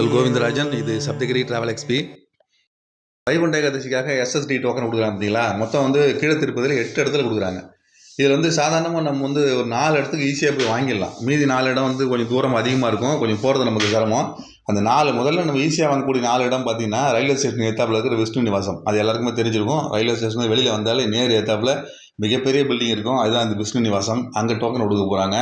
உங்கள் கோவிந்தராஜன் இது Saptagiri travel XP Vaikunta ஏகாதசிக்காக எஸ்எஸ்டி டோக்கன் கொடுக்குறாங்க பார்த்தீங்களா? மொத்தம் வந்து கீழே திருப்பதியில் எட்டு இடத்துல கொடுக்குறாங்க. இதில் வந்து சாதாரணமாக நம்ம வந்து ஒரு நாலு இடத்துக்கு ஈஸியாக போய் வாங்கிடலாம். மீதி நாலு இடம் வந்து கொஞ்சம் தூரம் அதிகமாக இருக்கும். கொஞ்சம் போகிறது நமக்கு சிரமம். அந்த நாலு முதல்ல நம்ம ஈஸியாக வாங்கக்கூடிய நாலு இடம் பார்த்தீங்கன்னா ரயில்வே ஸ்டேஷன் ஏத்தாப்பில் இருக்கிற விஷ்ணு நிவாசம். அது எல்லாருக்குமே தெரிஞ்சிருக்கும். ரயில்வே ஸ்டேஷன் வெளியில் வந்தாலே நேர் ஏத்தாப்பில் மிகப்பெரிய பில்டிங் இருக்கும். அதுதான் அந்த விஷ்ணு நிவாசம். அங்கே டோக்கன் கொடுக்க போகிறாங்க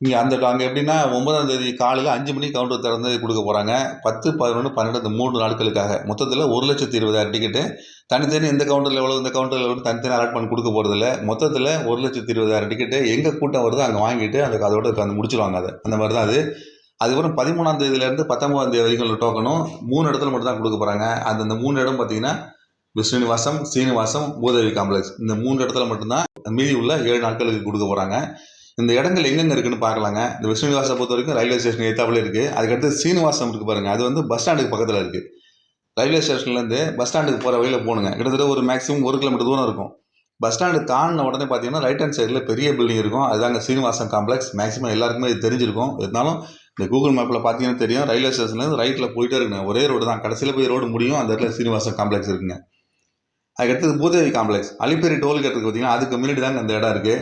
இங்கே அந்த அங்கே எப்படின்னா ஒன்பதாம் தேதி காலையில் அஞ்சு மணிக்கு கவுண்டர் திறந்து கொடுக்க போகிறாங்க பத்து பதினொன்று பன்னெண்டு இந்த மூணு நாட்களுக்காக. மொத்தத்தில் ஒரு லட்சத்தி இருபதாயிரம் டிக்கெட்டு தனித்தனி இந்த கவுண்டரில் எவ்வளோ இந்த கவுண்டரில் எவ்வளோ தனித்தனி அலாட் பண்ணி கொடுக்க போகிறதில்ல மொத்தத்தில் ஒரு லட்சத்தி இருபதாயிரம் டிக்கெட்டு எங்கே கூட்டம் வருதோ அங்கே வாங்கிட்டு அந்த அதோட அந்த முடிச்சிருவாங்க அதை. அந்த மாதிரி தான் அது அதுக்கப்புறம் பதிமூணாம் தேதியிலேருந்து பத்தொம்பதாம் தேதி வரைக்கும் உள்ள டோக்கனும் மூணு இடத்துல மட்டும் தான் கொடுக்க போகிறாங்க அந்த அந்த மூணு இடம் பார்த்தீங்கன்னா விஷ்ணுநிவாசம் சீனிவாசம் பூதேவி காம்ப்ளெக்ஸ் இந்த மூணு இடத்துல மட்டும்தான் மீதி உள்ள ஏழு நாட்களுக்கு கொடுக்க போகிறாங்க இந்த இடங்கள் எங்கெங்கே இருக்குன்னு பார்க்கலாங்க. இந்த விஷ்ணுநிவாசம் பொறுத்த வரைக்கும் ரயில்வே ஸ்டேஷன் ஏத்தாப்புல இருக்குது அதுக்கடுத்து சீனிவாசம் இருக்கு பாருங்கள் அது வந்து பஸ் ஸ்டாண்டுக்கு பக்கத்தில் இருக்குது ரயில்வே ஸ்டேஷன்லேருந்து பஸ் ஸ்டாண்டுக்கு போகிற வழியில் போகணுங்க கிட்டத்தட்ட ஒரு மேக்ஸிமம் ஒரு கிலோமீட்டர் தூரம் இருக்கும். பஸ் ஸ்டாண்டு தாண்டின உடனே பார்த்தீங்கன்னா ரைட் ஹேண்ட் சைடில் பெரிய பில்டிங் இருக்கும். அதுதாங்க சீனிவாசம் காம்ப்ளெக்ஸ் மேக்ஸிமம் எல்லாருக்குமே இது தெரிஞ்சிருக்கும். இருந்தாலும் இந்த கூகுள் மேப்பில் பார்த்தீங்கன்னா தெரியும். ரயில்வே ஸ்டேஷன்லேருந்து ரைட்டில் போயிட்டே இருக்குங்க. ஒரே ரோடு தான். கடைசியில் போய் ரோடு முடியும். அந்த இடத்துல சீனிவாசம் காம்ப்ளெக்ஸ் இருக்குங்க. அதுக்கடுத்து பூதேவி காம்ப்ளெக்ஸ் அலிப்பேரி டோல்கேட் இருக்குது பார்த்தீங்கன்னா அதுக்கு முன்னாடி தாங்க அந்த இடம் இருக்குது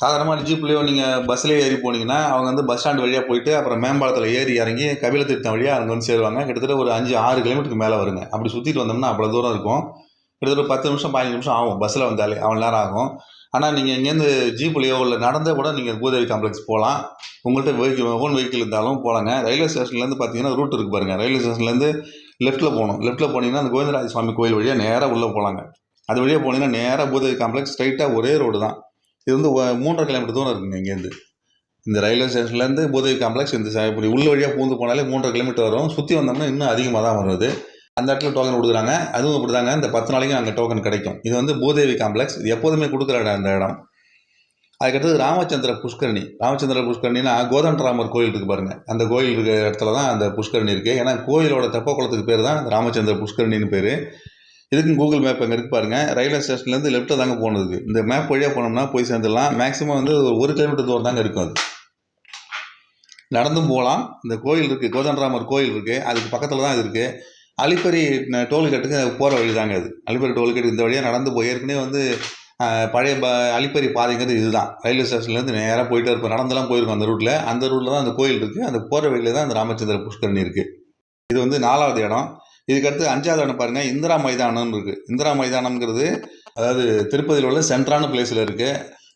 சாதாரணமாக ஜீப்லேயோ நீங்கள் பஸ்லேயோ ஏறி போனீங்கன்னா அவங்க வந்து பஸ் ஸ்டாண்டு வழியாக போயிட்டு அப்புறம் மேம்பாலத்தில் ஏறி இறங்கி கபில தீர்த்தம் வழியாக அங்கே வந்து சேருவாங்க. கிட்டத்தட்ட ஒரு அஞ்சு ஆறு கிலோமீட்டருக்கு மேலே வருங்க. அப்படி சுற்றிட்டு வந்தோம்னா அவ்வளோ தூரம் இருக்கும். கிட்டத்தட்ட பத்து நிமிஷம் பதினஞ்சு நிமிஷம் ஆகும் பஸ்ஸில் வந்தாலே. அவ்வளோ நேரம் ஆகும். ஆனால் நீங்கள் இங்கேருந்து ஜீப்லேயோ இல்லை நடந்தே கூட நீங்கள் பூதேவி காம்ப்ளெக்ஸ் போகலாம். உங்கள்கிட்ட வெஹிக்கிள் ஓன் வெஹிக்கிள் இருந்தாலும் போகலாங்க ரயில்வே ஸ்டேஷன்லேருந்து பார்த்தீங்கன்னா ரூட் இருக்குது பாருங்கள் ரயில்வே ஸ்டேஷன்லேருந்து லெஃப்ட்டில் போகணும். லெஃப்ட்டில் போனீங்கன்னா அந்த கோவிந்தராஜ சுவாமி கோயில் வழியாக நேராக உள்ளே போகலாங்க அது வழியாக போனீங்கன்னா நேராக பூதேவி காம்ப்ளெக்ஸ் ஸ்ட்ரைட்டாக ஒரே ரோடு தான். இது வந்து மூன்றரை கிலோமீட்டர் தூரம் இருக்குங்க இங்கேருந்து. இந்த ரயில்வே ஸ்டேஷன்லேருந்து பூதேவி காம்ப்ளெக்ஸ் இந்த இப்படி உள்ள வழியாக பூந்து போனாலே மூன்றரை கிலோமீட்டர் வரும். சுற்றி வந்தோம்னா இன்னும் அதிகமாக தான் வருது அந்த இடத்துல டோக்கன் கொடுக்குறாங்க. அதுவும் இப்படி தாங்க இந்த பத்து நாளைக்கு அங்கே டோக்கன் கிடைக்கும். இது வந்து பூதேவி காம்ப்ளெக்ஸ் இது எப்போதுமே கொடுக்குற இடம் அந்த இடம். அதுக்கடுத்தது ராமச்சந்திர புஷ்கரணி. ராமச்சந்திர புஷ்கரணினா கோதண்டராமர் கோயில் இருக்குது பாருங்கள் அந்த கோயில் இருக்கிற இடத்துல தான் அந்த புஷ்கரணி இருக்குது ஏன்னா கோயிலோட தெப்ப குளத்துக்கு பேர் தான் ராமச்சந்திர புஷ்கரணின்னு பேர். இதுக்கும் கூகுள் மேப் அங்கே இருக்கு பாருங்கள் ரயில்வே ஸ்டேஷன்லேருந்து லெஃப்ட்டில் தாங்க போனது இந்த மேப் வழியாக போனோம்னா போய் சேர்ந்துடலாம். மேக்ஸிமம் வந்து ஒரு கிலோமீட்டர் தூரம் தாங்க இருக்கும் அது. நடந்தும் போகலாம். இந்த கோயில் இருக்குது கோதண்டராமர் கோயில் இருக்குது அதுக்கு பக்கத்தில் தான் இது இருக்குது அலிப்பரி டோல்கேட்டுக்கு போகிற வழி தாங்க அது. அலிப்பரி டோல்கேட் இந்த வழியாக நடந்து போய் ஏற்கனவே வந்து பழைய ப அலிப்பரி பாதைங்கிறது இதுதான். ரயில்வே ஸ்டேஷன்லேருந்து நேராக போயிட்டே இருப்போம். நடந்தெல்லாம் போயிருக்கோம் அந்த ரூட்டில் அந்த ரூட்டில் தான் அந்த கோயில் இருக்குது அந்த போகிற வழியில் தான் அந்த ராமச்சந்திர புஷ்கரணி இருக்குது இது வந்து நாலாவது இடம். இதுக்கடுத்து அஞ்சாவது இடம் பாருங்கள் இந்திரா மைதானம்னு இருக்குது இந்திரா மைதானம்ங்கிறது அதாவது திருப்பதியில் உள்ள சென்ட்ரான பிளேஸில் இருக்குது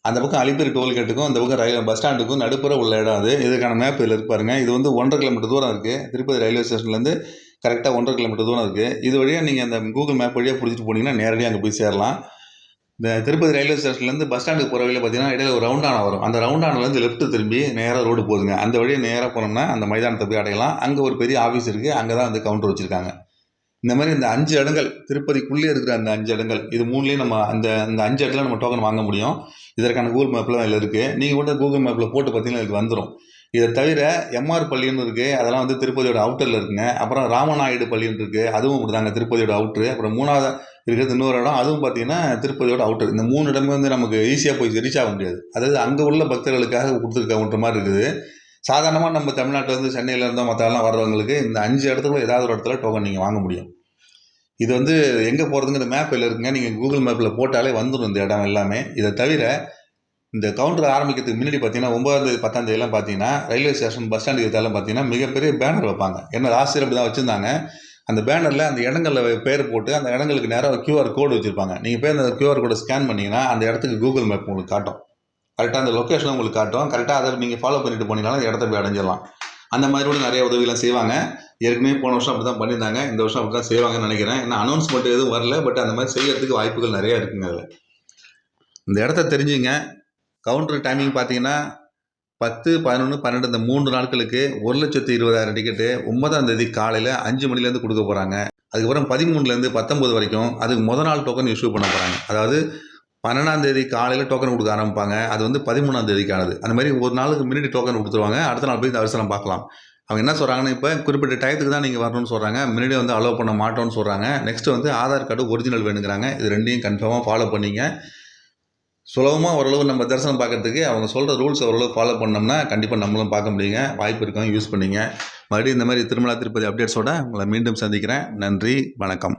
அந்த பக்கம் அலிப்பேரி டோல்கேட்டுக்கும் அந்த பக்கம் ரயில் பஸ் ஸ்டாண்டுக்கும் நடுப்புற உள்ள இடம் அது. இதுக்கான மேப் இதில் இருக்கு பாருங்க. இது வந்து ஒன்றரை கிலோமீட்டர் தூரம் இருக்குது திருப்பதி ரயில்வே ஸ்டேஷன்லேருந்து கரெக்டாக ஒன்றரை கிலோமீட்டர் தூரம் இருக்குது இது வழியாக நீங்கள் அந்த கூகுள் மேப் வழியாக பிடிச்சிட்டு போனீங்கன்னா நேரடியாக அங்கே போய் சேரலாம். இந்த திருப்பதி ரயில்வே ஸ்டேஷன்லேருந்து பஸ் ஸ்டாண்டுக்கு போகிற வழியில் பார்த்தீங்கன்னா இடையில ஒரு ரவுண்டான வரும். அந்த ரவுண்டானிலேருந்து லெஃப்ட் திரும்பி நேராக ரோடு போகுதுங்க. அந்த வழியாக நேராக போனோம்னா அந்த மைதானத்தை போய் அடையலாம். அங்கே ஒரு பெரிய ஆஃபீஸ் இருக்குது அங்கே தான் அந்த கவுண்டர் வச்சுருக்காங்க. இந்த மாதிரி இந்த அஞ்சு இடங்கள் திருப்பதிக்குள்ளே இருக்கிற அந்த அஞ்சு இடங்கள் இது மூணுலேயும் நம்ம அந்த அந்த அஞ்சு இடத்துல நம்ம டோக்கன் வாங்க முடியும். இதற்கான கூகுள் மேப்பில் இதில் இருக்குது நீங்கள் கூட கூகுள் மேப்பில் போட்டு பார்த்தீங்கன்னா இது வந்துடும் இதை தவிர எம்ஆர் பள்ளின்னு இருக்குது அதெல்லாம் வந்து திருப்பதியோட அவுட்டரில் இருக்குங்க. அப்புறம் ராமநாயுடு பள்ளின்னு இருக்குது அதுவும் இப்படிதாங்க திருப்பதியோட அவுட்ரு அப்புறம் மூணாவது இருக்கிறது இன்னொரு இடம் அதுவும் பார்த்தீங்கன்னா திருப்பதியோட அவுட்டர் இந்த மூணு இடமே வந்து நமக்கு ஈஸியாக போய் ரீச் ஆக முடியாது. அதாவது அங்கே உள்ள பக்தர்களுக்காக கொடுத்துருக்க மாதிரி இருக்குது. சாதாரணமாக நம்ம தமிழ்நாட்டில் இருந்து சென்னையில மற்றெல்லாம் வர்றவங்களுக்கு இந்த அஞ்சு இடத்துல ஏதாவது ஒரு இடத்துல டோக்கன் நீங்கள் வாங்க முடியும். இது வந்து எங்கே போகிறதுங்கிற மேப்பில் இருக்குங்க. நீங்கள் கூகுள் மேப்பில் போட்டாலே வந்துடும் இந்த இடம் எல்லாமே. இதை தவிர இந்த கவுண்டர் ஆரம்பிக்கிறதுக்கு முன்னாடி பார்த்தீங்கன்னா ஒன்பதாம் தேதி பத்தாம் தேதியெல்லாம் பார்த்தீங்கன்னா ரயில்வே ஸ்டேஷன் பஸ் ஸ்டாண்ட் இதெல்லாம் பார்த்தீங்கன்னா மிகப்பெரிய பேனர் வைப்பாங்க. என்ன லாஸ்ட் அப்படி தான் வச்சுருந்தாங்க. அந்த பேனரில் அந்த இடங்களில் பேர் போட்டு அந்த இடங்களுக்கு நேராக கியூஆர் கோடு வச்சுருப்பாங்க. நீங்கள் போய் அந்த கியூஆர் கோடை ஸ்கேன் பண்ணீங்கன்னா அந்த இடத்துக்கு கூகுள் மேப் உங்களுக்கு காட்டும். கரெக்டாக அந்த லொக்கேஷன் உங்களுக்கு காட்டும். கரெக்டாக அதை நீங்கள் ஃபாலோ பண்ணிட்டு போனீங்கன்னா அந்த இடத்த போய் அடைஞ்சிடலாம். அந்த மாதிரி கூட நிறைய உதவிலாம் செய்வாங்க. ஏற்கனவே போன வருஷம் அப்படி தான் பண்ணியிருந்தாங்க. இந்த வருஷம் அப்படி தான் செய்வாங்கன்னு நினைக்கிறேன். ஏன்னா அனௌன்ஸ்மெண்ட் எதுவும் வரல. பட் அந்த மாதிரி செய்யறதுக்கு வாய்ப்புகள் நிறையா இருக்குங்க அதில். இந்த இடத்த தெரிஞ்சுங்க. கவுண்டர் டைமிங் பார்த்தீங்கன்னா பத்து பதினொன்று பன்னெண்டு இந்த மூன்று நாட்களுக்கு ஒரு லட்சத்து இருபதாயிரம் டிக்கெட்டு ஒன்பதாம் தேதி காலையில் அஞ்சு மணிலேருந்து கொடுக்க போகிறாங்க அதுக்கப்புறம் பதிமூணுலேருந்து பத்தொம்பது வரைக்கும் அதுக்கு முத நாள் டோக்கன் இஷ்யூ பண்ண போகிறாங்க அதாவது பன்னெண்டாம் தேதி காலையில் டோக்கன் கொடுக்க ஆரம்பிப்பாங்க. அது வந்து பதிமூணாம் தேதிக்கானது. அந்த மாதிரி ஒரு நாளுக்கு முன்னாடி டோக்கன் கொடுத்துருவாங்க. அடுத்த நாள் போய் தரிசனம் பார்க்கலாம். அவங்க என்ன சொல்கிறாங்கன்னா இப்போ குறிப்பிட்ட டயத்துக்கு தான் நீங்கள் வரணும்னு சொல்கிறாங்க முன்னாடி வந்து அலோவ் பண்ண மாட்டோம்னு சொல்கிறாங்க நெக்ஸ்ட்டு வந்து ஆதார் கார்டு ஒரிஜினல் வேணுங்கிறாங்க. இது ரெண்டையும் கன்ஃபார்மாக ஃபாலோ பண்ணிங்க. சுலபமாக ஓரளவு நம்ம தரிசனம் பார்க்கறதுக்கு அவங்க சொல்கிற ரூல்ஸ் ஓரளவு ஃபாலோ பண்ணோம்னா கண்டிப்பாக நம்மளும் பார்க்க முடியுங்க. வாய்ப்பு இருக்கும் யூஸ் பண்ணிங்க. மறுபடியும் இந்த மாதிரி திருமலா திருப்பதி அப்டேட்ஸோட உங்களை மீண்டும் சந்திக்கிறேன். நன்றி. வணக்கம்.